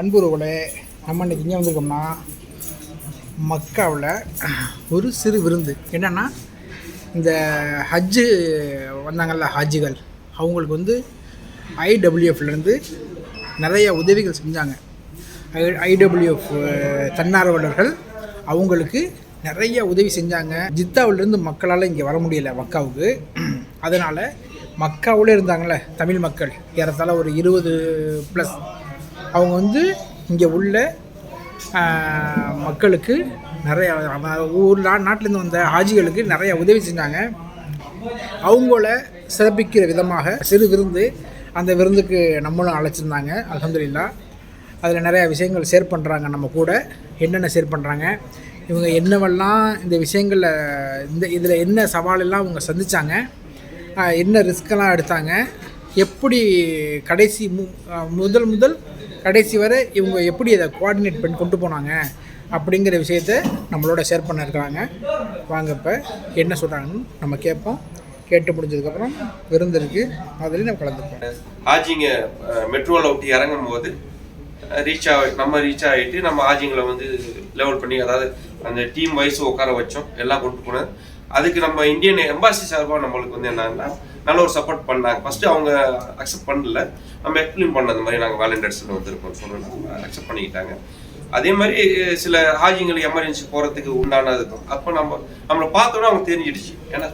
அன்புறவுகளே நம்ம இன்னைக்கு இங்கே வந்திருக்கோம்னா மக்காவில் ஒரு சிறு விருந்து. என்னென்னா இந்த ஹஜ்ஜு வந்தாங்கல்ல ஹஜ்ஜுகள் அவங்களுக்கு வந்து ஐடபிள்யூஎஃப்லேருந்து நிறைய உதவிகள் செஞ்சாங்க. ஐ ஐடபிள்யூஎஃப் தன்னார்வலர்கள் அவங்களுக்கு நிறைய உதவி செஞ்சாங்க. ஜித்தாவிலேருந்து மக்களால் இங்கே வர முடியல மக்காவுக்கு. அதனால் மக்காவில் இருந்தாங்களே தமிழ் மக்கள் ஏறத்தாழ ஒரு இருபது ப்ளஸ் அவங்க வந்து இங்கே உள்ள மக்களுக்கு நிறைய ஊர் நாட்டிலேருந்து வந்த ஹாஜிகளுக்கு நிறைய உதவி செஞ்சாங்க. அவங்கள சிறப்பிக்கிற விதமாக சிறு விருந்து அந்த விருந்துக்கு நம்மளும் அழைச்சிருந்தாங்க அலமதுல்லா அதில் நிறையா விஷயங்கள் ஷேர் பண்ணுறாங்க நம்ம கூட. என்னென்ன ஷேர் பண்ணுறாங்க இவங்க என்னவெல்லாம் இந்த விஷயங்களில் இந்த இதில் என்ன சவாலெல்லாம் அவங்க சந்தித்தாங்க என்ன ரிஸ்கெல்லாம் எடுத்தாங்க எப்படி கடைசி மு முதல் முதல் கடைசி வரை இவங்க எப்படி அதை கோஆர்டினேட் பண்ணி கொண்டு போனாங்க அப்படிங்கிற விஷயத்த நம்மளோட ஷேர் பண்ணியிருக்கிறாங்க. வாங்க இப்போ என்ன சொல்கிறாங்கன்னு நம்ம கேட்போம். கேட்டு முடிஞ்சதுக்கப்புறம் விருந்து இருக்குது அதுலேயும் நம்ம கலந்துப்போம். ஆஜிங்க மெட்ரோவில் விட்டு இறங்கும் போது ரீச் ஆகி நம்ம ரீச் ஆகிட்டு நம்ம ஆஜிங்களை வந்து லெவல் பண்ணி அதாவது அந்த டீம் வைஸ் உட்கார வச்சோம் எல்லாம் கொண்டு போனது. அதுக்கு நம்ம இந்தியன் எம்பாசி சார்பாக நம்மளுக்கு வந்து என்னன்னா நல்ல ஒரு சப்போர்ட் பண்ணாங்க. ஃபர்ஸ்ட் அவங்க அக்செப்ட் பண்ணல. நம்ம எக்ஸ்பிளைன் பண்ண அந்த மாதிரி நாங்கள் வாலண்டியர்ஸில் வந்திருக்கோம் சொல்லணும் அக்செப்ட் பண்ணிக்கிட்டாங்க. அதே மாதிரி சில ஹாஜிங்களுக்கு எமர்ஜென்சி போகிறதுக்கு உண்டானது இருக்கும் அப்போ நம்ம நம்மளை பார்த்தோன்னா அவங்க தெரிஞ்சிடுச்சு. ஏன்னா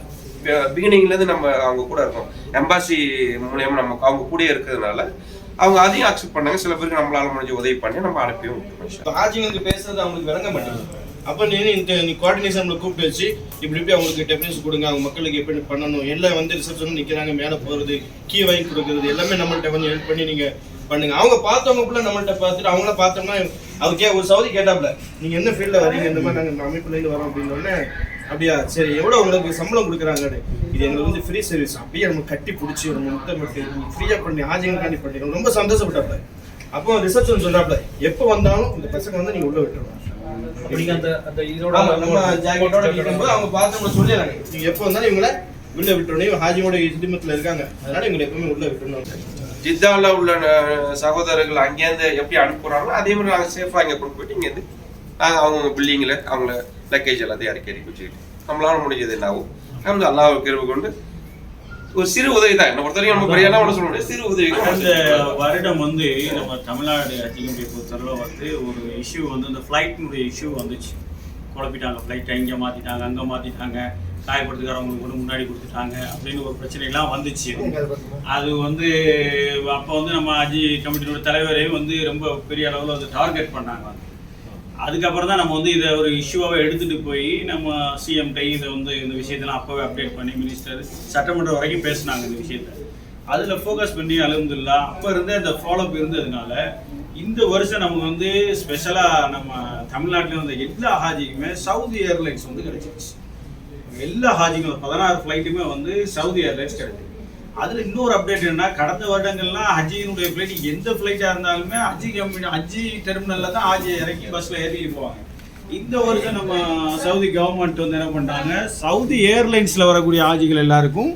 பிகினிங்லேருந்து நம்ம அவங்க கூட இருக்கோம். எம்பாசி மூலயமா நம்ம அவங்க கூடயே இருக்கிறதுனால அவங்க அதையும் அக்செப்ட் பண்ணாங்க. சில பேருக்கு நம்மளால முடிஞ்ச உதவி பண்ணி நம்ம அனுப்பியும் விட்டுருவோம் இப்போ பேசுறது அவங்களுக்கு விளங்க மாட்டேங்குது. அப்போ நீ இந்த நீ கோஆர்டினேஷன்ல கூப்பிட்டு வச்சு இப்படி இப்படி அவங்களுக்கு டெஃபினேஷன் கொடுங்க அவங்க மக்களுக்கு எப்படி பண்ணணும் எல்லாம் வந்து ரிசப்ஷன் நிற்கிறாங்க மேலே போகிறது கீ வாங்கி கொடுக்கறது எல்லாமே நம்மள்ட்ட வந்து ஹெல்ப் பண்ணி நீங்கள் பண்ணுங்க. அவங்க பார்த்தவங்க கூட நம்மள்ட்ட பார்த்துட்டு அவங்கள பார்த்தோம்னா அவங்க கே ஒரு சவுதி கேட்டாப்ல நீங்க என்ன ஃபீல்டில் வரீங்க இந்த மாதிரி நாங்கள் அமைப்புலேருந்து வரோம் அப்படின்னு அப்படியா? சரி எவ்வளோ உங்களுக்கு சம்பளம் கொடுக்குறாங்கன்னு? இது எங்களுக்கு வந்து ஃப்ரீ சர்வீஸ் அப்படியே நம்ம கட்டி பிடிச்சி நம்ம முத்தமிட்டு ஃப்ரீயாக பண்ணி ஆஜிங்களுக்காண்டி பண்ணி ரொம்ப சந்தோஷப்பட்டாப்ல. அப்போ ரிசப்ஷன் சொல்றாப்ல எப்போ வந்தாலும் இந்த பசங்க வந்து நீங்க உள்ள விட்டுருவாங்க நீங்க அந்த அந்த இதோட நம்ம ஜாக்கெட்டோட அவங்க பார்த்தவங்க சொல்லிடுறாங்க. நீங்க எப்போ வந்தாலும் இவங்கள உள்ள விட்டுறணும் ஹாஜியோட இதிமத்துல இருக்காங்க. அதனால இவங்களை எப்பவுமே உள்ள விட்டுறணும் ஜித்தாவில் உள்ள சகோதரர்கள் அங்கேருந்து எப்படி அனுப்புறாங்களோ அதே மாதிரி நாங்கள் சேஃபாக இங்கே கொண்டு போயிட்டு இங்கேருந்து நாங்கள் அவங்க பில்டிங்கில் அவங்கள லக்கேஜ் எல்லாத்தையும் இறக்கி வச்சுக்கிட்டு நம்மளால முடிஞ்சது என்னாகும் நம்ம அல்லாஹ் கிருபை கொண்டு ஒரு சிறு உதவி தான். என்ன பொறுத்த வரைக்கும் நம்ம பெரியலாம் ஒன்று சொல்ல முடியாது. சிறு உதவி கடந்த வருடம் வந்து நம்ம தமிழ்நாடு அச்சிகம்பை பொறுத்தளவு வந்து ஒரு இஷ்யூ வந்து இந்த ஃப்ளைட்டினுடைய இஷ்யூ வந்துச்சு. குழப்பிட்டாங்க ஃப்ளைட்டை இங்கே மாற்றிட்டாங்க அங்கே மாற்றிட்டாங்க காயப்படுத்துக்காரவங்களுக்கு கொண்டு முன்னாடி கொடுத்துட்டாங்க அப்படின்னு ஒரு பிரச்சனைலாம் வந்துச்சு. அது வந்து அப்போ வந்து நம்ம அஜி கமிட்டியோட தலைவரையும் வந்து ரொம்ப பெரிய அளவில் வந்து டார்கெட் பண்ணாங்க. அதுக்கப்புறம் தான் நம்ம வந்து இதை ஒரு இஷ்யூவாகவே எடுத்துகிட்டு போய் நம்ம சிஎம்டை இதை வந்து இந்த விஷயத்தெல்லாம் அப்போவே அப்டேட் பண்ணி மினிஸ்டர் சட்டமன்றம் வரைக்கும் பேசினாங்க இந்த விஷயத்தை. அதில் ஃபோக்கஸ் பண்ணி அலமதுல்லா அப்போ இருந்தே அந்த ஃபாலோஅப் இருந்ததுனால இந்த வருஷம் நமக்கு வந்து ஸ்பெஷலாக நம்ம தமிழ்நாட்டில் வந்த எல்லா ஹாஜிக்குமே சவுதி ஏர்லைன்ஸ் வந்து கிடைச்சிருச்சு. எல்லா ஹாஜிங்களும் பதினாறு ஃப்ளைட்டுமே வந்து சவுதி ஏர்லைன்ஸ் கிடைச்சிருச்சு அதில் இன்னொரு அப்டேட் என்னன்னா கடந்த வருடங்கள்லாம் ஹஜ்ஜினுடைய ஃப்ளைட் எந்த ஃப்ளைட்டாக இருந்தாலுமே ஹஜ்ஜி கம்பெனி ஹஜ்ஜி டெர்மினலில் தான் ஹாஜி இறக்கி பஸ்ஸில் ஏறி போவாங்க. இந்த வருஷம் நம்ம சவுதி கவர்மெண்ட் வந்து என்ன பண்ணுறாங்க சவுதி ஏர்லைன்ஸில் வரக்கூடிய ஆஜிகள் எல்லாருக்கும்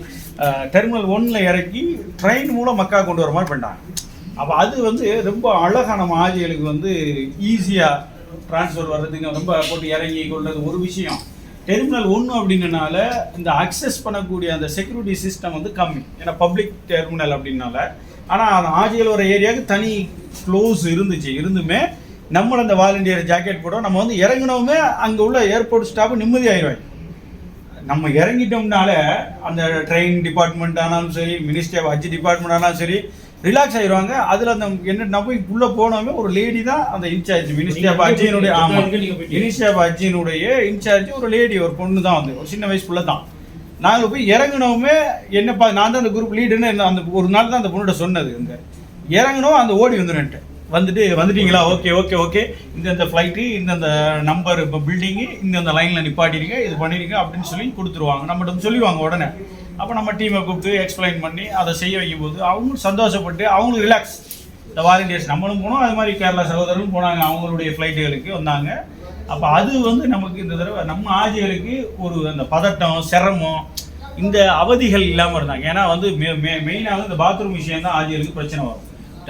டெர்மினல் ஒன்னில் இறக்கி ட்ரெயின் மூலம் மக்கா கொண்டு வர மாதிரி பண்ணிட்டாங்க. அப்போ அது வந்து ரொம்ப அழகாக நம்ம ஆஜிகளுக்கு வந்து ஈஸியாக ட்ரான்ஸ்ஃபர் வர்றதுக்கு ரொம்ப போட்டு இறங்கி கொள்வது ஒரு விஷயம். டெர்மினல் ஒன்று அப்படிங்கனால இந்த அக்சஸ் பண்ணக்கூடிய அந்த செக்யூரிட்டி சிஸ்டம் வந்து கம்மி. ஏன்னா பப்ளிக் டெர்மினல் அப்படின்னால. ஆனால் அந்த ஆஜியல் ஒரு ஏரியாவுக்கு தனி க்ளோஸ் இருந்துச்சு. இருந்துமே நம்மள அந்த வாலண்டியர் ஜாக்கெட் போட்டோம். நம்ம வந்து இறங்கினவுமே அங்கே உள்ள ஏர்போர்ட் ஸ்டாஃப் நிம்மதியாயிருவாங்க. நம்ம இறங்கிட்டோம்னால அந்த ட்ரெயின் டிபார்ட்மெண்ட் ஆனாலும் சரி மினிஸ்ட்ரி ஆஃப் ஹஜ் டிபார்ட்மெண்ட் ஆனாலும் சரி ரிலாக்ஸ் ஆயிடுவாங்க அதில் அந்த என்ன நம்ம போய் உள்ள போனோமே ஒரு லேடி தான் அந்த இன்சார்ஜ் மினிஸ்ட்ரி ஆஃப் ஹஜ்ஜினுடைய ஆமாம் மினிஸ்ட்ரி ஆஃப் ஹஜ்ஜினுடைய இன்சார்ஜ் ஒரு லேடி ஒரு பொண்ணு தான் வந்து. ஒரு சின்ன வயசு புள்ள தான் நாங்கள் போய் இறங்கினோமே என்னப்பா நான் தான் அந்த குரூப் லீடுன்னு அந்த ஒரு நாள் தான் அந்த பொண்ணுகிட்ட சொன்னது இந்த இறங்கினோம் அந்த ஓடி வந்துடுன்ட்டு வந்துட்டு வந்துட்டீங்களா? Okay okay okay. இந்தந்த ஃப்ளைட்டு இந்தந்த நம்பர் இப்போ பில்டிங்கு இந்தந்த லைனில் நிப்பாட்டிருங்க இது பண்ணிருங்க அப்படின்னு சொல்லி கொடுத்துருவாங்க. நம்மகிட்ட சொல்லிடுவாங்க உடனே. அப்போ நம்ம டீமை கூப்பிட்டு எக்ஸ்பிளைன் பண்ணி அதை செய்ய வைக்கும்போது அவங்களும் சந்தோஷப்பட்டு அவங்களும் ரிலாக்ஸ் இந்த வாலண்டியர்ஸ் நம்மளும் போனோம் அது மாதிரி கேரளா சகோதரரும் போனாங்க. அவங்களுடைய ஃப்ளைட்டுகளுக்கு வந்தாங்க. அப்போ அது வந்து நமக்கு இந்த தடவை நம்ம ஆஜிகளுக்கு ஒரு அந்த பதட்டம் சிரமம் இந்த அவதிகள் இல்லாமல் இருந்தாங்க. ஏன்னா வந்து மெ மெயினாக வந்து இந்த பாத்ரூம் விஷயம் தான் ஆஜிகளுக்கு பிரச்சனை வரும்.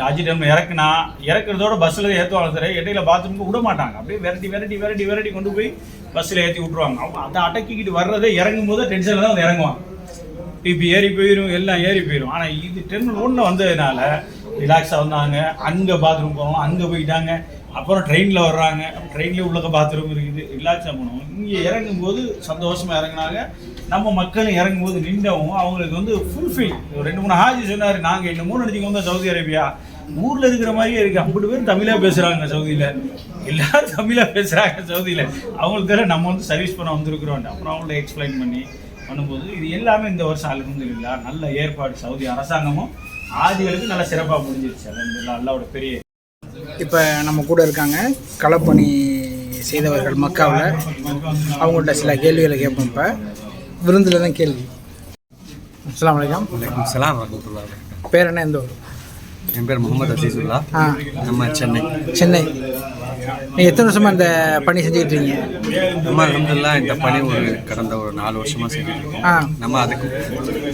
ஆஜி டைம் இறக்குனா இறக்குறதோட பஸ்ஸில் ஏற்றுவாங்க சார் இடையில பாத்ரூமுக்கு விட மாட்டாங்க. அப்படியே விரட்டி விரட்டி விரட்டி விரட்டி கொண்டு போய் பஸ்ஸில் ஏற்றி விட்ருவாங்க அவங்க அதை அடக்கிக்கிட்டு வர்றதே இறங்கும் போது டென்ஷனில் தான் வந்து இறங்குவாங்க. இப்போ ஏறி போயிடும் எல்லாம் ஏறி போயிடும் ஆனால் இது டெர்மினல் ஒன்று வந்ததுனால ரிலாக்ஸாக வந்தாங்க. அங்கே பாத்ரூம் போகணும் அங்கே போயிட்டாங்க. அப்புறம் ட்ரெயினில் வர்றாங்க. ட்ரெயின்லேயே உள்ளக்க பாத்ரூம் இருக்குது. ரிலாக்ஸாக போனோம். இங்கே இறங்கும்போது சந்தோஷமாக இறங்குனாங்க. நம்ம மக்களும் இறங்கும்போது நின்றவும் அவங்களுக்கு வந்து ஃபுல்ஃபில் ரெண்டு மூணு ஹாஜி சொன்னார் நாங்கள் என்ன மூணு அடிச்சுக்கு வந்தோம் சவுதி அரேபியா. ஊரில் இருக்கிற மாதிரியே இருக்குது ஐம்பது பேர் தமிழாக பேசுகிறாங்க சவுதியில். எல்லாரும் தமிழாக பேசுகிறாங்க சவுதியில். அவங்களுக்கு தெரியல நம்ம வந்து சர்வீஸ் பண்ண வந்திருக்கிறோம் அப்புறம் அவங்கள்ட்ட எக்ஸ்பிளைன் பண்ணி பண்ணும்போது இது எல்லாமே இந்த வருஷம் அலமதுல்லா நல்ல ஏற்பாடு சவுதி அரசாங்கமும் ஆதிகளுக்கு நல்ல சிறப்பாக முடிஞ்சிருச்சு அலமதுல்லா அல்லாவோட பெரிய இப்போ நம்ம கூட இருக்காங்க. களப்பணி செய்தவர்கள் மக்காவில். அவங்கள்ட்ட சில கேள்விகளை கேட்போம் இப்போ. விருந்தில் தான் கேள்வி? அஸ்ஸலாமு அலைக்கும். வலைக்கம் சலாம் வரமத்துல்லா பேர் என்ன? எந்த ஊர்? என் பேர் முகமது அசீசுல்லா. நம்ம சென்னை. சென்னை. நீங்கள் எத்தனை வருஷமாக இந்த பணி செஞ்சுக்கிட்டு இருக்கீங்க? நம்ம அலமதுல்லா இந்த பணி ஒரு கடந்த ஒரு நாலு வருஷமா செஞ்சுட்டு இருக்கோம். நம்ம அதுக்கு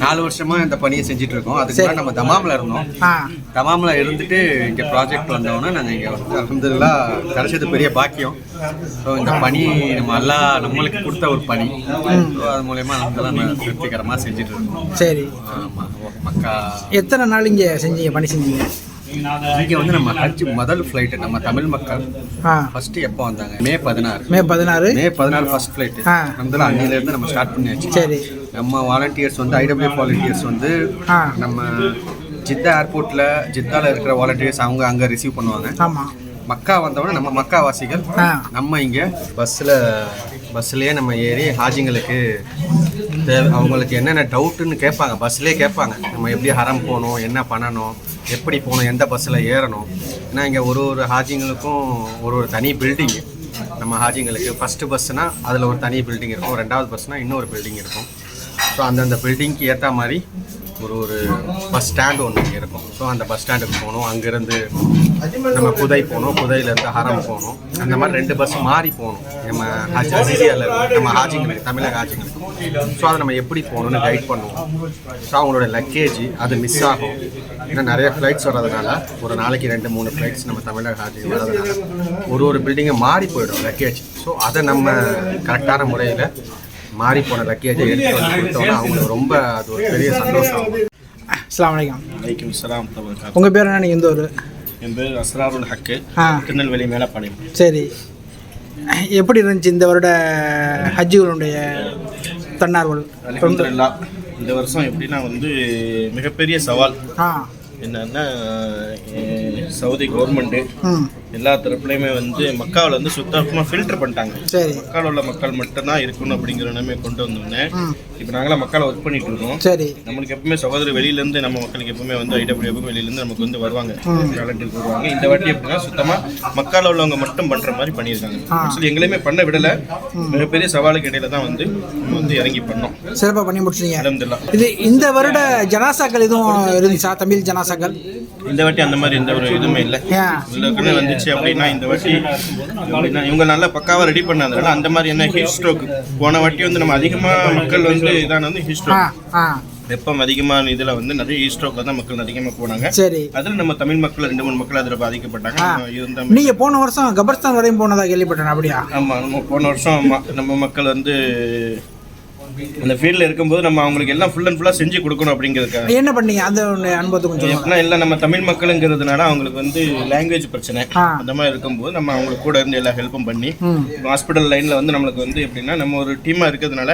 நாலு வருஷமா இந்த பணியை செஞ்சுட்டு இருக்கோம். அதுக்கு நம்ம தமாமில் இருந்தோம். தமாமில் இருந்துட்டு இங்கே ப்ராஜெக்ட் வந்தோடனே நாங்கள் இங்கே வந்து அலமதுல்லா கிடைச்சது பெரிய பாக்கியம். ஸோ இந்த பணி நம்ம எல்லா நம்மளுக்கு கொடுத்த ஒரு பணி. ஸோ அது மூலயமா அலமதுல்லா நம்ம திருப்திகரமாக செஞ்சுட்டு இருக்கோம். சரி. ஆமாம் மக்கா. எத்தனை நாள் இங்கே செஞ்சீங்க பணி செஞ்சீங்க? இங்கே வந்து நம்ம ஹஜ் முதல் ஃப்ளைட்டு நம்ம தமிழ் மக்கள் ஃபர்ஸ்ட் எப்போ வந்தாங்க? மே பதினாறு. மே பதினாறு. மே பதினாறு ஃபர்ஸ்ட் ஃப்ளைட்டு. நம்மளால அன்னிலேருந்து நம்ம ஸ்டார்ட் பண்ணியாச்சு. சரி. நம்ம வாலண்டியர்ஸ் வந்து ஐடபிள்யூ வாலண்டியர்ஸ் வந்து. நம்ம ஜித்தா ஏர்போர்ட்டில் ஜித்தால இருக்கிற வாலண்டியர்ஸ் அவங்க அங்கே ரிசீவ் பண்ணுவாங்க. ஆமாம் மக்கா வந்தவொடனே நம்ம மக்கா வாசிகள் ஆ. நம்ம இங்கே பஸ்ஸில் பஸ்ஸிலேயே நம்ம ஏறி ஹாஜிங்களுக்கு அவங்களுக்கு என்னென்ன டவுட்டுன்னு கேட்பாங்க. பஸ்லேயே கேட்பாங்க. நம்ம எப்படி ஹரம் போகணும் என்ன பண்ணணும் எப்படி போகணும் எந்த பஸ்ஸில் ஏறணும். ஏன்னா இங்கே ஒரு ஒரு ஹாஜிங்களுக்கும் ஒரு ஒரு தனி பில்டிங்கு நம்ம ஹாஜிங்களுக்கு ஃபஸ்ட்டு பஸ்ஸுனால் அதில் ஒரு தனி பில்டிங் இருக்கும். ரெண்டாவது பஸ்னால் இன்னொரு பில்டிங் இருக்கும். ஸோ அந்தந்த பில்டிங்க்கு ஏற்ற மாதிரி ஒரு ஒரு பஸ் ஸ்டாண்டு ஒன்று இங்கே இருக்கும். ஸோ அந்த பஸ் ஸ்டாண்டுக்கு போகணும் அங்கேருந்து நம்ம புதை போகணும் புதையிலேருந்து ஹரம் போகணும் அந்த மாதிரி ரெண்டு பஸ் மாறி போகணும் நம்ம ஹாஜி அசிசியாவில் நம்ம ஹாஜிங்களுக்கு தமிழக ஹாஜிங்களுக்கு ஸோ அதை நம்ம எப்படி போகணும்னு கைட் பண்ணுவோம் ஸோ அவங்களோட லக்கேஜ் அது மிஸ் ஆகும். ஏன்னா நிறைய ஃப்ளைட்ஸ் வர்றதுனால ஒரு நாளைக்கு ரெண்டு மூணு ஃப்ளைட்ஸ் நம்ம தமிழக ஹாஜி வர்றதுனால ஒரு ஒரு பில்டிங்கை மாறி போயிடும் லக்கேஜ் ஸோ அதை நம்ம கரெக்டான முறையில் மாறி போன லக்கேஜை எடுத்து வந்து கொடுத்தோம்னா அவங்களுக்கு ரொம்ப அது ஒரு பெரிய சந்தோஷம். அஸ்ஸலாமு அலைக்கும். வலைக்கம் சலாம் தவறுக்காக உங்கள் பேர் என்ன? நீங்கள் எந்த ஊர்? என் பேர் அஸ்ராருல் ஹக்கு. திருநெல்வேலி மேலப்பாளையம். சரி. எப்படி இருந்துச்சு இந்த வருட ஹஜ்ஜுகளுடைய தன்னார்வல்? அல்ஹம்துலில்லாஹ் இந்த வருஷம் எப்படின்னா வந்து மிகப்பெரிய சவால். என்னன்னா சவுதி கவர்மெண்ட்டு எல்லா தரப்புலையுமே வந்து மக்காவில் வந்து சுத்தமாக ஃபில்டர் பண்ணிட்டாங்க. சரி. மக்காவில் உள்ள மக்கள் மட்டும்தான் இருக்கணும் அப்படிங்கிற நிலைமை கொண்டு வந்தோடனே இப்போ நாங்களாம் மக்களை ஒர்க் பண்ணிட்டு இருக்கோம். சரி. நம்மளுக்கு எப்பவுமே சகோதரர் வெளியிலேருந்து நம்ம மக்களுக்கு எப்பவுமே வந்து ஐடபிள்யூ எப்பவுமே வெளியிலேருந்து நமக்கு வந்து வருவாங்க. வேலண்டியருக்கு வருவாங்க இந்த வாட்டி எப்படின்னா சுத்தமாக மக்கால உள்ளவங்க மட்டும் பண்ணுற மாதிரி பண்ணியிருக்காங்க. ஆக்சுவலி எங்களையுமே பண்ண விடலை. மிகப்பெரிய சவாலுக்கு இடையில தான் வந்து நம்ம வந்து இறங்கி பண்ணோம். சிறப்பாக பண்ணி முடிச்சிட்டீங்க. இது இந்த வருட ஜனாசாக்கள் எதுவும் இருந்துச்சா? தமிழ் ஜனாசாக்கள். இந்த வாட்டி அந்த மாதிரி எந்த ஒரு இதுவுமே இல்லை. உள்ளுக்குன்னு வந்துச்சு அப்படின்னா இந்த வாட்டி அப்படின்னா இவங்க நல்லா பக்காவாக ரெடி பண்ணாதனால அந்த மாதிரி என்ன ஹீட் ஸ்ட்ரோக் போன வாட்டி வந்து நம்ம அதிகமாக மக்கள் வந்து இதான வந்து ஹீட் ஸ்ட்ரோக் ஆ வெப்பம் அதிகமான இதில் வந்து நிறைய ஹீட் ஸ்ட்ரோக் தான் மக்கள் அதிகமாக போனாங்க. சரி. அதில் நம்ம தமிழ் மக்கள் ரெண்டு மூணு மக்கள் அதில் பாதிக்கப்பட்டாங்க. ஆ. நம்ம இருந்த நீங்க போன வருஷம் கபர்ஸ்தான் வரையும் போனதா கேள்விப்பட்டேன் அப்படியா? ஆமாம் நம்ம போன வருஷம் நம்ம மக்கள் வந்து அந்த ஃபீல்டில் இருக்கும்போது நம்ம அவங்களுக்கு எல்லாம் ஃபுல் அண்ட் ஃபுல்லாக செஞ்சு கொடுக்கணும் அப்படிங்கிறதுக்காக. என்ன பண்ணீங்க? அந்த அனுபவத்தை கொஞ்சம். எப்படின்னா இல்லை நம்ம தமிழ் மக்களுங்கிறதுனால அவங்களுக்கு வந்து லாங்குவேஜ் பிரச்சனை. அந்த மாதிரி இருக்கும்போது நம்ம அவங்களுக்கு கூட இருந்து எல்லா ஹெல்ப்பும் பண்ணி ஹாஸ்பிட்டல் லைனில் வந்து நம்மளுக்கு வந்து எப்படின்னா நம்ம ஒரு டீமாக இருக்கிறதுனால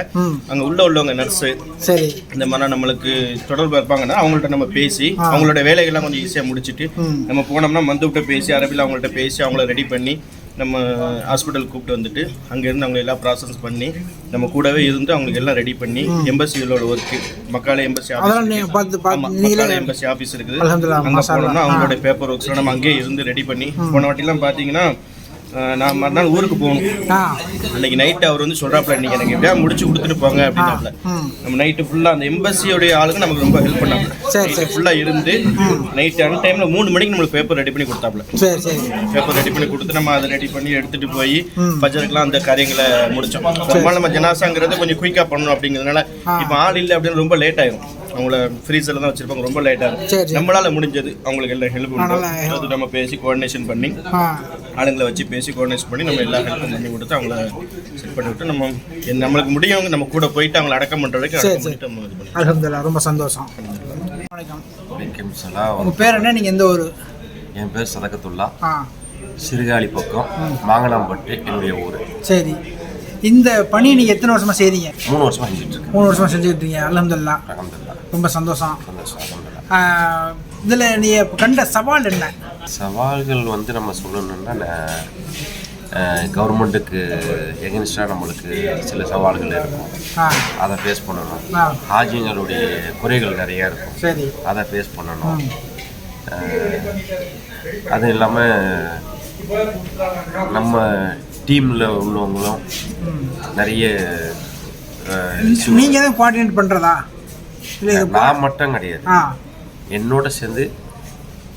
அங்கே உள்ள உள்ளவங்க நர்ஸு சரி. இந்த மாதிரிலாம் நம்மளுக்கு தொடர்பு இருப்பாங்கன்னா அவங்கள்ட்ட நம்ம பேசி அவங்களோட வேலைகள்லாம் கொஞ்சம் ஈஸியாக முடிச்சுட்டு நம்ம போனோம்னா மந்துவிட்ட பேசி அரபியில் அவங்கள்ட்ட பேசி அவங்கள ரெடி பண்ணி நம்ம ஹாஸ்பிட்டல் கூப்பிட்டு வந்துட்டு அங்கேருந்து அவங்க எல்லாம் ப்ராசஸ் பண்ணி நம்ம கூடவே இருந்து அவங்களுக்கு எல்லாம் ரெடி பண்ணி எம்பசிகளோட ஒர்க்கு மக்கால எம்பசி மக்கால எம்பசி ஆஃபீஸ் இருக்குது. அங்கே போனோம்னா. அவங்களோட பேப்பர் ஒர்க்ஸ்லாம் நம்ம அங்கேயே இருந்து ரெடி பண்ணி போன வாட்டிலாம் பார்த்தீங்கன்னா நான் மறுநாள் ஊருக்கு போகணும். அன்னைக்கு நைட்டு அவர் வந்து சொல்கிறாப்புல இன்னைக்கு எனக்கு எப்படியா முடிச்சு கொடுத்துட்டு போங்க அப்படின்னாப்புல. நம்ம நைட்டு ஃபுல்லாக அந்த எம்பசியோடைய ஆளுங்க நமக்கு ரொம்ப ஹெல்ப் பண்ணாங்க நைட்டு ஃபுல்லாக இருந்து நைட்டு அந்த டைமில் மூணு மணிக்கு நம்மளுக்கு பேப்பர் ரெடி பண்ணி கொடுத்தாப்புல. பேப்பர் ரெடி பண்ணி கொடுத்து நம்ம அதை ரெடி பண்ணி எடுத்துட்டு போய் பஜருக்குலாம் அந்த காரியங்களை முடிச்சோம். பெரும்பாலும் நம்ம ஜனாசாங்கிறத கொஞ்சம் குயிக்காக பண்ணணும் அப்படிங்கிறதுனால இப்போ ஆள் இல்லை அப்படின்னு ரொம்ப லேட் ஆயிரும். அவங்கள ஃப்ரீசரில் தான் வச்சிருப்பாங்க. ரொம்ப லேட் சரி, ஆகும் சரி. நம்மளால முடிஞ்சது. அவங்களுக்கு எல்லாம் ஹெல்ப் அது நம்ம பேசி கோஆர்டினேஷன் பண்ணி ஆளுங்களை வச்சு பேசி கோஆர்டினேஷன் பண்ணி நம்ம எல்லா ஹெல்ப்பும் பண்ணி கொடுத்து அவங்கள செட் பண்ணி விட்டு நம்ம என் நம்மளுக்கு முடியும். நம்ம கூட போயிட்டு அவங்கள அடக்கம் பண்ணுற வரைக்கும் நம்ம இது ரொம்ப சந்தோஷம். வணக்கம். வணக்கம் சலாம். உங்கள் பேர் என்ன? நீங்கள் எந்த ஊர்? என் பேர் சதகத்துல்லா. ஆ. சிறுகாழி பக்கம் மாங்கலாம்பட்டு என்னுடைய ஊர். சரி. இந்த பணி நீங்கள் எத்தனை வருஷமாக செய்கிறீங்க மூணு வருஷமா செஞ்சுட்டு இருக்கேன் மூணு வருஷமாக செஞ்சுக்கிட்டு இருக்கீங்க அலமதுல்லா ரொம்ப சந்தோஷம். இதில் நீங்கள் கண்ட சவால் என்ன? சவால்கள் வந்து நம்ம சொல்லணும்னா கவர்மெண்ட்டுக்கு எகென்ஸ்டாக நம்மளுக்கு சில சவால்கள் இருக்கும். அதை ஃபேஸ் பண்ணணும். ஹாஜிங்களுடைய குறைகள் நிறைய இருக்கும். சரி. அதை ஃபேஸ் பண்ணணும். அது இல்லாமல் நம்ம டீமில் உள்ளவங்களும் நிறைய நீங்கள் தான் கோஆர்டினேட் பண்ணுறதா இல்லை நான் மட்டும் கிடையாது. என்னோட சேர்ந்து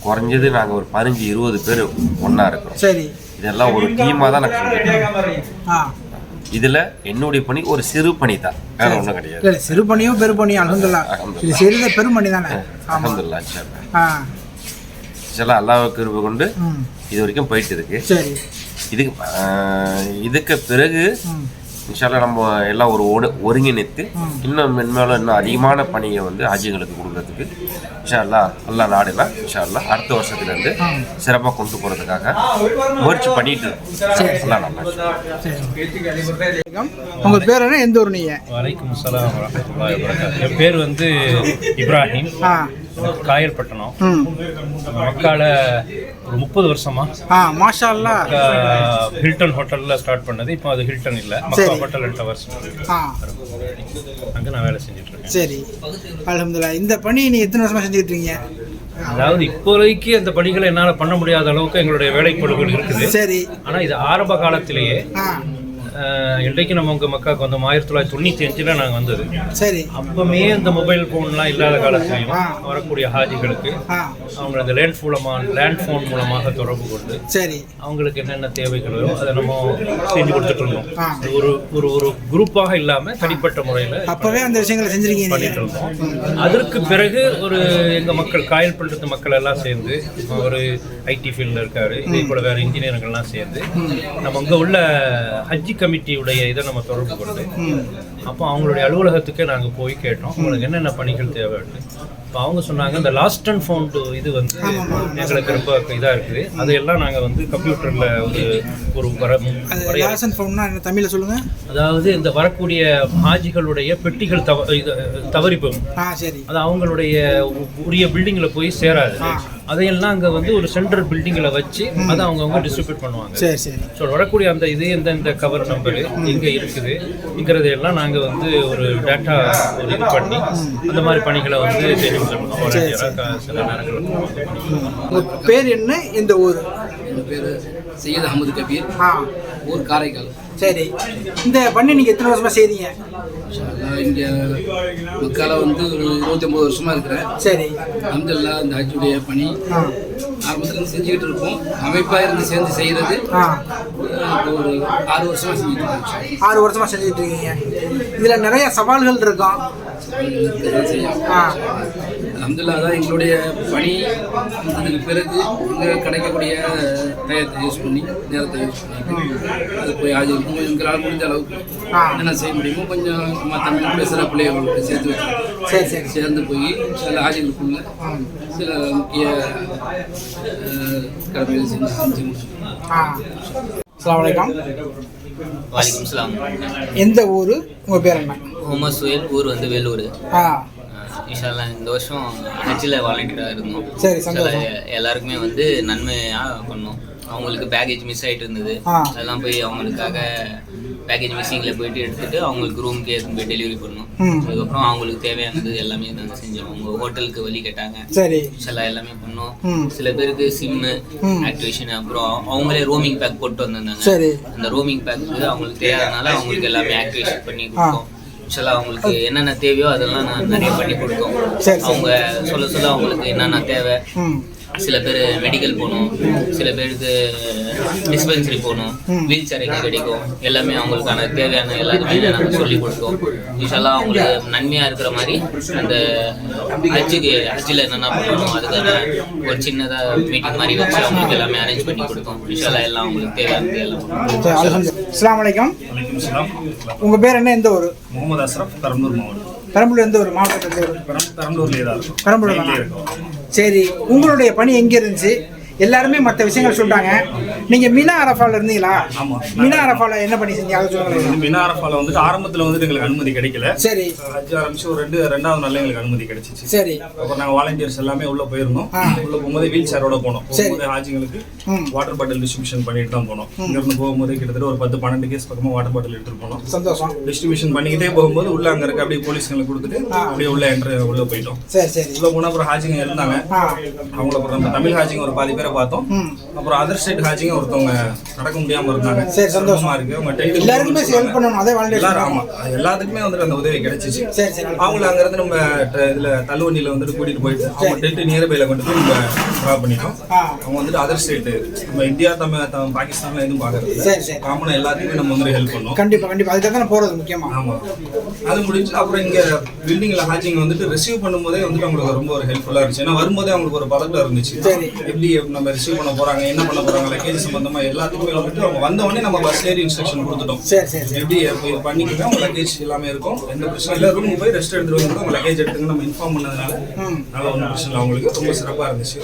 குறைஞ்சது நாங்கள் ஒரு பதினஞ்சு இருபது பேர் ஒன்றா இருக்கிறோம். சரி. இதெல்லாம் ஒரு டீமாக தான் நான் இதில் என்னுடைய பணி ஒரு சிறு பணி தான். வேற ஒன்றும் கிடையாது. இல்லை சிறு பணியோ பெரு பணியோ அலமதுல்லா இது சிறித பெருமணி தானே? அலமதுல்லா ஆ. சில அல்லாஹ் கிருபை கொண்டு இது வரைக்கும் போயிட்டு இருக்கு. சரி. இதுக்கு இதுக்கு பிறகு ம். இன்ஷால்லா நம்ம எல்லாம் ஒரு ஒடு ஒருங்கிணைத்து இன்னும் மென்மேலும் இன்னும் அதிகமான பணியை வந்து ஹஜ்ஜிகளுக்கு கொடுக்கறதுக்கு இன்ஷா அல்லா அல்லா நாடுனா இன்ஷா அல்லா அடுத்த வருஷத்துலேருந்து சிறப்பாக கொண்டு போகிறதுக்காக முயற்சி பண்ணிட்டு இருக்கோம். உங்கள் பேர் என்ன? எந்த ஊர் நீங்கள் வலைக்கும். என் பேர் வந்து இப்ராஹிம். காயல்பட்டணம். மக்கால ஒரு முப்பது வருஷமா ஆ மாஷா அல்லா அஹ், ஹில்டன் ஹோட்டல்ல ஸ்டார்ட் பண்ணது. இப்போ அது ஹில்டன் இல்லை. மக்கா. ஹோட்டல் அண்ட் டவர்ஸ் ஆ. அங்கே நான் வேலை செஞ்சுட்டு இருக்கேன் சரி. அல்ஹம்துலில்லாஹ். இந்த பணி நீ எத்தனை வருஷமா செஞ்சுக்கிட்டு இருக்கீங்க அதாவது இப்போதைக்கு அந்த பணிகளை என்னால் பண்ண முடியாத அளவுக்கு எங்களுடைய வேலைப்பழுகள் இருக்குது. சரி. ஆனால் இது ஆரம்ப காலத்திலேயே என்றைக்கு நம்ம உங்கள் மக்காவுக்கு வந்தோம். ஆயிரத்தி தொள்ளாயிரத்தி தொண்ணூற்றி அஞ்சில் நாங்கள் வந்தது. சரி. அப்பவுமே இந்த மொபைல் ஃபோன்லாம் இல்லாத காலத்திலையும். வரக்கூடிய ஹாஜிகளுக்கு அவங்க அந்த லேண்ட் மூலமாக லேண்ட் ஃபோன் மூலமாக தொடர்பு கொண்டு சரி. அவங்களுக்கு என்னென்ன தேவைகளோ அதை நம்ம செஞ்சு கொடுத்துட்டு இருந்தோம். ஒரு ஒரு ஒரு குரூப்பாக இல்லாமல் தனிப்பட்ட முறையில் அப்பவே அந்த விஷயங்களை செஞ்சிருக்கீங்க பண்ணிட்டு இருந்தோம். அதற்கு பிறகு ஒரு எங்கள் மக்கள் காயல் பண்றது மக்கள் எல்லாம் சேர்ந்து ஒரு ஐடி ஃபீல்டில் இருக்காரு. இதே போல வேறு இன்ஜினியருங்கள்லாம் சேர்ந்து நம்ம அங்கே உள்ள ஹஜ்ஜி கமிட்டியுடைய இதை நம்ம தொடர்பு கொண்டு அப்போ அவங்களுடைய அலுவலகத்துக்கே நாங்கள் போய் கேட்டோம். உங்களுக்கு என்னென்ன பணிகள் தேவைன்னு இப்போ அவங்க சொன்னாங்க இந்த லாஸ்ட் அண்ட் ஃபவுண்ட் இது வந்து எங்களுக்கு ரொம்ப இதாக இருக்குது. அதையெல்லாம் நாங்கள் வந்து கம்ப்யூட்டரில் ஒரு ஒரு வர தமிழில் சொல்லுங்க. அதாவது இந்த வரக்கூடிய ஹாஜிகளுடைய பெட்டிகள் தவ இது தவறி போகும். ஆ சரி. அது அவங்களுடைய உரிய பில்டிங்கில் போய் சேராது. அதையெல்லாம் அங்கே வந்து ஒரு சென்ட்ரல் பில்டிங்கில் வச்சு அதை அவங்கவுங்க டிஸ்ட்ரிபியூட் பண்ணுவாங்க. சரி சரி. ஸோ வரக்கூடிய அந்த இது இந்த கவர் நம்பரு இங்கே இருக்குது. எல்லாம் நாங்கள் வந்து ஒரு டேட்டா ஒரு இது பண்ணி அந்த மாதிரி பணிகளை வந்து செஞ்சு உங்க பேர் என்ன? எந்த ஊர்? பேர் சையத் அகமது கபீர். ஆ. ஊர் காரைக்கால். சரி. இந்த பண்ணி நீங்கள் எத்தனை வருஷமா செய்றீங்க? நான் இங்கே மக்கால வந்து ஒரு இருபத்தொம்பது வருஷமாக இருக்கிறேன். சரி. அஹமதுல்லா இந்த ஹஜ்ஜுடைய பணி. ஆ ஆரம்பத்துலேருந்து செஞ்சுக்கிட்டு இருக்கோம். அமைப்பாக இருந்து சேர்ந்து செய்கிறது ஒரு ஆறு வருஷமாக செஞ்சுட்டு இருக்கோம். ஆறு வருஷமா செஞ்சுட்டு இருக்கீங்க. இதில் நிறைய சவால்கள் இருக்கும் ஆ. அல்ஹம்துலில்லாஹ் அதான் எங்களுடைய பணி. அதுக்கு பிறகு இங்கே கிடைக்கக்கூடிய டயத்தை யூஸ் பண்ணி நேரத்தை யூஸ் பண்ணி அது போய் கொஞ்சம் எங்களால் முடிஞ்ச அளவுக்கு ஆ. என்ன செய்ய முடியுமோ கொஞ்சம் நம்ம தமிழ் பேசுகிற பிள்ளைகளுக்கு சேர்த்து வச்சு சரி சரி. சேர்ந்து போய் சில ஆஜிகளுக்குள்ள சில முக்கிய கடமைகள் செஞ்சு செஞ்சு அலைக்கும். வலைக்கம் எந்த ஊர்? உங்கள் பேர் என்ன? முகமது சுயல் ஊர் வந்து வேலூர். ஆ. இன்ஷால்லா இந்த வருஷம் ஹஜ்ஜில் வாலண்டியராக இருந்தோம். சரி, சில சந்தோஷம். எல்லாருக்குமே வந்து நன்மையாக பண்ணோம். அவங்களுக்கு பேக்கேஜ் மிஸ் ஆகிட்டு இருந்தது. அதெல்லாம் போய் அவங்களுக்காக பேக்கேஜ் மிஸ்ஸிங்கில் போயிட்டு எடுத்துட்டு அவங்களுக்கு ரூமுக்கு எடுத்து போய் டெலிவரி பண்ணோம். அதுக்கப்புறம் அவங்களுக்கு தேவையானது எல்லாமே நாங்கள் செஞ்சோம். அவங்க ஹோட்டலுக்கு வழி கேட்டாங்க. சரி. எல்லாம் எல்லாமே பண்ணோம். சில பேருக்கு சிம்மு. ஆக்டிவேஷன் அப்புறம் அவங்களே ரோமிங் பேக் போட்டு வந்திருந்தாங்க. அந்த ரோமிங் பேக்கு அவங்களுக்கு தேவையானால அவங்களுக்கு எல்லாமே ஆக்டிவேஷன் பண்ணி கொடுத்தோம். ஆக்சுவலாக அவங்களுக்கு என்னென்ன தேவையோ அதெல்லாம் நான் நிறைய பண்ணி கொடுத்தோம். அவங்க சொல்ல சொல்ல அவங்களுக்கு என்னென்ன தேவை. சில பேர் மெடிக்கல் போகணும் சில பேருக்கு டிஸ்பென்சரி போகணும் வீல் சேர் எங்கே கிடைக்கும் எல்லாமே அவங்களுக்கான தேவையான எல்லாருமே நாங்கள் சொல்லி கொடுத்தோம். யூஸ்வலாக அவங்களுக்கு நன்மையாக இருக்கிற மாதிரி அந்த ஹஜ்ஜுக்கு ஹஜ்ஜில் என்னென்ன பண்ணணும் அதுக்கான ஒரு சின்னதாக மீட்டிங் மாதிரி வச்சு அவங்களுக்கு எல்லாமே அரேஞ்ச் பண்ணி கொடுத்தோம். யூஸ்வலாக எல்லாம் அவங்களுக்கு தேவையானது எல்லாம் அஸ்லாம் வலைக்கம் உங்கள் பேர் என்ன? எந்த ஊர்? முகமது அஸ்ரப் பெரம்பலூர் மாவட்டம். பெரம்பலூர் எந்த ஊர்? மாவட்டத்தில் பெரம்பலூர்லேயே தான் இருக்கும். பெரம்பலூர்? இருக்கும். சரி உங்களுடைய பணி எங்கே இருந்துச்சு எல்லாருமே மற்ற விஷயங்கள் சொல்லிட்டாங்க நீங்கள் மினா அரஃபால இருந்தீங்களா? ஆமா. மினா அரஃபால என்ன பண்ணி செஞ்சீங்க அதை சொல்லுங்களேன் மினா அரஃபால வந்துட்டு ஆரம்பத்துல வந்துட்டு எங்களுக்கு அனுமதி கிடைக்கல. சரி. ஹஜ் ஆரம்பிச்சு ஒரு ரெண்டு ரெண்டாவது நாள்ல எங்களுக்கு அனுமதி கிடைச்சிச்சு. சரி. அப்புறம் நாங்க வாலண்டியர்ஸ் எல்லாமே உள்ள போயிருந்தோம். உள்ள போகும்போது வீல் சேரோட போனோம். போகும்போது ஹாஜிங்களுக்கு. வாட்டர் பாட்டில் டிஸ்ட்ரிபியூஷன் பண்ணிட்டு தான் போனோம். இங்க இருந்து போகும்போது கிட்டத்தட்ட ஒரு பத்து பன்னெண்டு கேஸ் பக்கமா வாட்டர் பாட்டில் எடுத்துட்டு போனோம். சந்தோஷம். டிஸ்ட்ரிபியூஷன் பண்ணிக்கிட்டே போகும்போது உள்ள அங்க இருக்க அப்படியே போலீஸ்களை கொடுத்துட்டு அப்படியே உள்ள என்ட்ரு உள்ள போயிட்டோம். சரி சரி. உள்ள போனா அப்புறம் ஹாஜிங்க இருந்தாங்க. அவங்கள அப்புறம் தமிழ் ஹாஜிங்க ஒரு பாதி பேரை பார்த்தோம். ம். அப்புறம் அதர் ஸ்டேட் ஹாஜிங்க ஒருத்தவங்க நடக்க முடியாம இருந்தாங்க. சரி, சந்தோஷமா. இருக்கு. அவங்க tent எல்லாருக்குமே ஹெல்ப் பண்ணணும். அதே வாலண்டியர் எல்லாரும் ஆமா. எல்லாத்துக்குமே வந்துட்டு அந்த உதவி கிடைச்சிச்சு. சரி சரி. அவங்கள அங்க இருந்து நம்ம இதுல தள்ளுவண்டியில வந்துட்டு கூட்டிட்டு போயிட்டு அவங்க டென்ட் நியர்பைல கொண்டு போய் நம்ம டிராப் பண்ணிட்டோம். அவங்க வந்துட்டு அதர் ஸ்டேட் நம்ம இந்தியா தமிழ் பாகிஸ்தான்ல எதுவும் பாக்குறது சரி சரி. காமனா எல்லாத்துக்குமே நம்ம வந்து ஹெல்ப் பண்ணோம். கண்டிப்பா கண்டிப்பா. அதுக்காக தானே போறது முக்கியமா. ஆமா. அது முடிஞ்சு அப்புறம் இங்க பில்டிங்ல ஹாஜிங் வந்துட்டு ரிசீவ் பண்ணும்போதே வந்துட்டு அவங்களுக்கு ரொம்ப ஒரு ஹெல்ப்ஃபுல்லா இருந்துச்சு. ஏன்னா வரும்போதே அவங்களுக்கு ஒரு பதட்டம் இருந்துச்சு. சரி. எப்படி நம்ம ரிசீவ் பண்ண போறாங்க என்ன பண்ண போறாங்க லக்கேஜ் சம்பந்தமா எல்லாத்துக்குமே வந்துட்டு அவங்க வந்த உடனே நம்ம பஸ் ஏறி இன்ஸ்ட்ரக்ஷன் கொடுத்துட்டோம். சரி சரி சரி. எப்படி இது பண்ணிக்கோங்க உங்க லக்கேஜ் எல்லாமே இருக்கும். எந்த பிரச்சனை இல்லை. ரூமுக்கு போய் ரெஸ்ட் எடுத்துட்டு வந்து உங்க லக்கேஜ் எடுத்துங்க நம்ம இன்ஃபார்ம் பண்ணதுனால நல்ல ஒன்றும் பிரச்சனை இல்லை. அவங்களுக்கு ரொம்ப சிறப்பா இருந்துச்சு.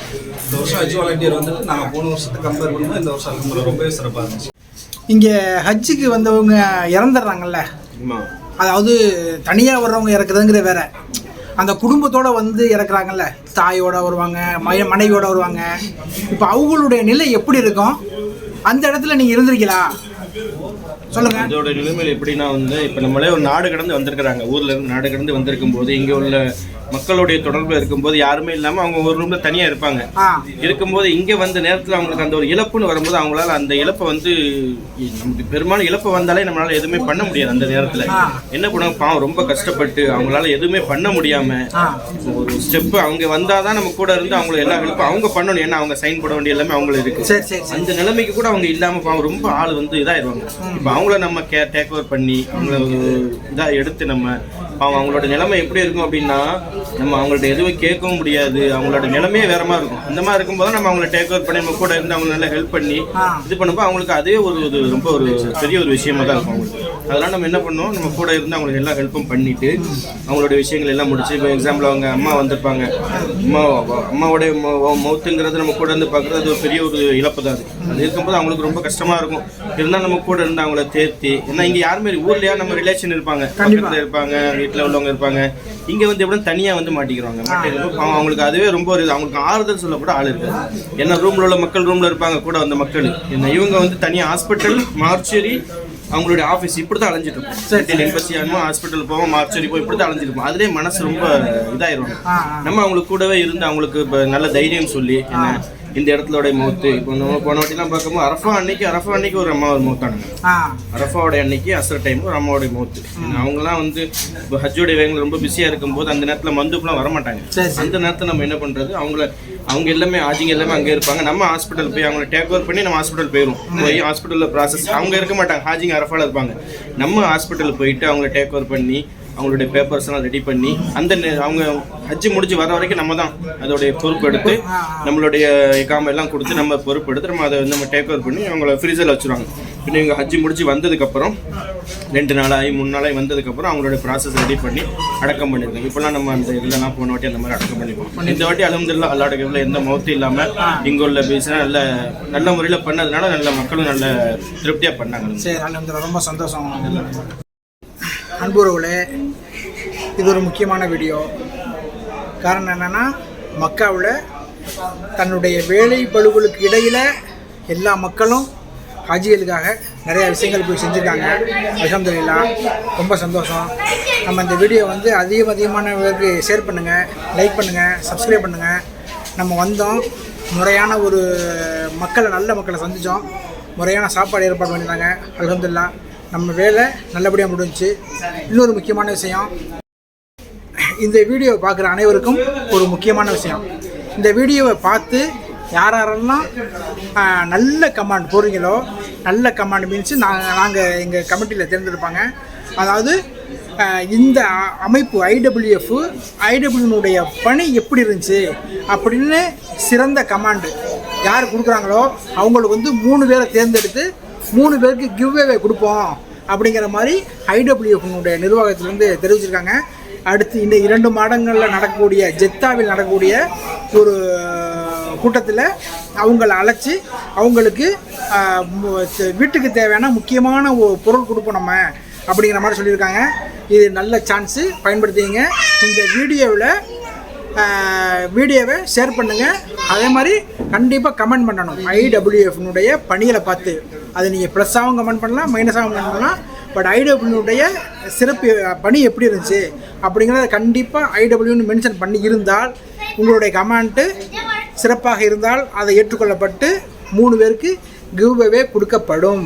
இந்த வருஷம் அஜி வாலண்டியர் வந்துட்டு நாங்கள் போன வருஷத்தை கம்பேர் பண்ணும்போது இந்த வருஷம் அலமதுல்லா ரொம்பவே சிறப்பா இருந்துச்சு. இங்கே ஹஜ்ஜுக்கு வந்தவங்க இறந்துடுறாங்கல்ல. அதாவது தனியாக வர்றவங்க இறக்குறதுங்கிற வேற. அந்த குடும்பத்தோட வந்து இறக்குறாங்கல்ல தாயோட வருவாங்க மய மனைவியோட வருவாங்க. இப்போ அவங்களுடைய நிலை எப்படி இருக்கும்? அந்த இடத்துல நீங்கள் இருந்திருக்கீங்களா? சொல்லுங்க. இதோட நிலைமையில் எப்படின்னா வந்து இப்போ நம்மளே ஒரு நாடு கடந்து வந்திருக்கிறாங்க. ஊர்ல இருந்து நாடு கடந்து வந்திருக்கும் போது இங்கே உள்ள மக்களுடைய தொடர்பில் இருக்கும்போது யாருமே இல்லாமல் அவங்க ஒரு ரூம்ல தனியாக இருப்பாங்க. இருக்கும்போது இங்கே வந்த நேரத்தில் அவங்களுக்கு அந்த ஒரு இழப்புன்னு வரும்போது அவங்களால அந்த இழப்பை வந்து நமக்கு பெரும்பாலும் இழப்பு வந்தாலே நம்மளால எதுவுமே பண்ண முடியாது அந்த நேரத்தில். என்ன பண்ணுவாங்க பாவம் ரொம்ப கஷ்டப்பட்டு அவங்களால எதுவுமே பண்ண முடியாம ஒரு ஸ்டெப் அவங்க வந்தாதான் நம்ம கூட இருந்து அவங்கள எல்லா ஹெல்ப்பும் அவங்க பண்ணணும். ஏன்னா அவங்க சைன் போட வேண்டிய எல்லாமே அவங்களுக்கு இருக்கு. அந்த நிலைமைக்கு கூட அவங்க இல்லாம பாவம் ரொம்ப ஆள் வந்து இதாயிருவாங்க. இப்போ அவங்கள நம்ம கே டேக் ஓவர் பண்ணி அவங்கள ஒரு இதா எடுத்து நம்ம பாவம் அவங்களோட நிலைமை எப்படி இருக்கும் அப்படின்னா நம்ம அவங்கள்ட்ட எதுவும் கேட்கவும் முடியாது. அவங்களோட நிலைமையே வேற மாதிரி இருக்கும். அந்த மாதிரி இருக்கும்போது நம்ம அவங்கள டேக் ஓவர் பண்ணி நம்ம கூட இருந்து அவங்க நல்லா ஹெல்ப் பண்ணி. இது பண்ணும்போது அவங்களுக்கு அதே ஒரு இது ரொம்ப ஒரு பெரிய ஒரு விஷயமா தான் இருக்கும் அவங்களுக்கு. அதெல்லாம் நம்ம என்ன பண்ணோம் நம்ம கூட இருந்து அவங்களுக்கு எல்லா ஹெல்ப்பும் பண்ணிட்டு அவங்களுடைய விஷயங்கள் எல்லாம் முடிச்சு இப்போ எக்ஸாம்பிள் அவங்க அம்மா வந்திருப்பாங்க. அம்மா அம்மாவோடைய மவுத்துங்கிறது நம்ம கூட இருந்து பார்க்குறது அது ஒரு பெரிய ஒரு இழப்பு தான் அது. அது இருக்கும்போது அவங்களுக்கு ரொம்ப கஷ்டமா இருக்கும். இருந்தாலும் நம்ம கூட இருந்து அவங்கள தேர்த்தி ஏன்னா இங்க யாருமே ஊர்லயா நம்ம ரிலேஷன் இருப்பாங்க. பக்கத்துல இருப்பாங்க வீட்டுல உள்ளவங்க இருப்பாங்க. இங்க வந்து எப்படி தனியா வந்து மாட்டிக்கிறாங்க. மாட்டிக்கிறப்போ அவங்க- அவங்களுக்கு அதுவே ரொம்ப ஒரு. அவங்களுக்கு ஆறுதல் சொல்ல கூட ஆள் இருக்காது. ஏன்னா ரூம்ல உள்ள மக்கள் ரூம்ல இருப்பாங்க கூட வந்த மக்கள். என்ன இவங்க வந்து தனியா ஹாஸ்பிட்டல் மார்ச்சரி அவங்களுடைய ஆஃபீஸ் இப்படி தான் அலைஞ்சிட்டு இருக்கும். செட்டில் எம்பசி ஆகணும் ஹாஸ்பிட்டல் போவோம் மார்ச்சரி போய் இப்படி தான் அலைஞ்சிட்டு அதுலேயே மனசு ரொம்ப இதாயிரும். நம்ம அவங்களுக்கு கூடவே இருந்து அவங்களுக்கு நல்ல தைரியம் சொல்லி என்ன இந்த இடத்துலோட மௌத்து. இப்போ நம்ம போன வாட்டிலாம் பார்க்கும்போது அரஃபா அன்னைக்கு அரஃபா அன்னைக்கு ஒரு அம்மா ஒரு மௌத்தானுங்க அரஃபாவோட அன்னைக்கு அசர் டைம் ஒரு அம்மாவோட மௌத்து. அவங்கலாம் வந்து இப்போ ஹஜ்ஜோடைய வேகங்கள் ரொம்ப பிஸியாக இருக்கும்போது அந்த நேரத்தில் மந்துக்குலாம் வரமாட்டாங்க. அந்த நேரத்தில் நம்ம என்ன பண்ணுறது அவங்கள அவங்க எல்லாமே ஆஜிங்க எல்லாமே அங்கே இருப்பாங்க. நம்ம ஹாஸ்பிட்டல் போய் அவங்கள டேக் ஓவர் பண்ணி நம்ம ஹாஸ்பிட்டல் போயிடும் போய் ஹாஸ்பிட்டலில் ப்ராசஸ் அவங்க இருக்க மாட்டாங்க ஹாஜிங்க அரஃபால இருப்பாங்க. நம்ம ஹாஸ்பிட்டல் போயிட்டு அவங்கள டேக் ஓவர் பண்ணி அவங்களுடைய பேப்பர்ஸ் எல்லாம் ரெடி பண்ணி அந்த அவங்க ஹஜ்ஜு முடிஞ்சு வர வரைக்கும் நம்ம தான் அதோடைய பொறுப்பு எடுத்து நம்மளுடைய இக்காம எல்லாம் கொடுத்து நம்ம பொறுப்பு எடுத்து நம்ம அதை வந்து நம்ம டேக் ஓவர் பண்ணி அவங்கள ஃப்ரீசரில் வச்சுருவாங்க. பின்ன இவங்க ஹஜ்ஜு முடிச்சு வந்ததுக்கப்புறம் ரெண்டு நாளாகி மூணு நாளாகி வந்ததுக்கப்புறம் அவங்களுடைய ப்ராசஸ் ரெடி பண்ணி அடக்கம் பண்ணியிருக்காங்க இப்போலாம் நம்ம அந்த இதெல்லாம் போன வாட்டி அந்த மாதிரி அடக்கம் பண்ணிப்போம். இந்த வாட்டி அலமதுல்லா அல்லாட கையில் எந்த மௌத்தும் இல்லாமல் இங்கே உள்ள பிஸ்னா நல்ல நல்ல முறையில் பண்ணதுனால நல்ல மக்களும் நல்ல திருப்தியாக பண்ணாங்க. சரி ரொம்ப சந்தோஷம். அன்புறவுகளே இது ஒரு முக்கியமான வீடியோ. காரணம் என்னென்னா மக்காவில் தன்னுடைய வேலை பழுவுகளுக்கு இடையில் எல்லா மக்களும் ஹஜிகளுக்காக நிறையா விஷயங்கள் போய் செஞ்சுருக்காங்க. அலமதுல்லா ரொம்ப சந்தோஷம். நம்ம இந்த வீடியோ வந்து அதிகம் அதிகமான பேருக்கு ஷேர் பண்ணுங்கள் லைக் பண்ணுங்கள் சப்ஸ்கிரைப் பண்ணுங்கள் நம்ம வந்தோம் முறையான ஒரு மக்களை நல்ல மக்களை சந்தித்தோம் முறையான சாப்பாடு ஏற்பாடு பண்ணியிருந்தாங்க. அலமதுல்லா நம்ம வேலை நல்லபடியாக முடிஞ்சுச்சு இன்னொரு முக்கியமான விஷயம் இந்த வீடியோவை பார்க்குற அனைவருக்கும் ஒரு முக்கியமான விஷயம். இந்த வீடியோவை பார்த்து யார் யாரெல்லாம் நல்ல கமாண்ட் போடுறீங்களோ நல்ல கமாண்ட் மீன்ஸ் நாங்கள் நாங்கள் எங்கள் கமிட்டியில் தேர்ந்தெடுப்பாங்க. அதாவது இந்த அமைப்பு ஐடபிள்யூஎஃப் ஐடபிள்யூனுடைய பணி எப்படி இருந்துச்சு அப்படின்னு சிறந்த கமாண்டு யார் கொடுக்குறாங்களோ அவங்களுக்கு வந்து மூணு பேரை தேர்ந்தெடுத்து மூணு பேருக்கு கிவ்வே கொடுப்போம் அப்படிங்கிற மாதிரி ஐடபிள்யூஎஃப்னுடைய நிர்வாகத்திலேருந்து தெரிவிச்சிருக்காங்க. அடுத்து இந்த இரண்டு மாதங்களில் நடக்கக்கூடிய ஜெத்தாவில் நடக்கக்கூடிய ஒரு கூட்டத்தில் அவங்கள அழைச்சி அவங்களுக்கு வீட்டுக்கு தேவையான முக்கியமான ஒரு பொருள் கொடுப்போம் நம்ம அப்படிங்கிற மாதிரி சொல்லியிருக்காங்க. இது நல்ல சான்ஸு பயன்படுத்திங்க இந்த வீடியோவில் வீடியோவை ஷேர் பண்ணுங்கள் அதே மாதிரி கண்டிப்பாக கமெண்ட் பண்ணணும். ஐடபிள்யூஎஃப்னுடைய பணிகளை பார்த்து. அதை நீங்கள் ப்ளஸ்ஸாகவும் கமெண்ட் பண்ணலாம் மைனஸாகவும் கமெண்ட் பண்ணலாம். பட் ஐடபிள்யூனுடைய சிறப்பு பணி எப்படி இருந்துச்சு அப்படிங்கிறத கண்டிப்பாக ஐடபிள்யூன்னு மென்ஷன் பண்ணி இருந்தால் உங்களுடைய கமெண்ட்டு சிறப்பாக இருந்தால் அதை ஏற்றுக்கொள்ளப்பட்டு மூணு பேருக்கு கிவ்வே கொடுக்கப்படும்.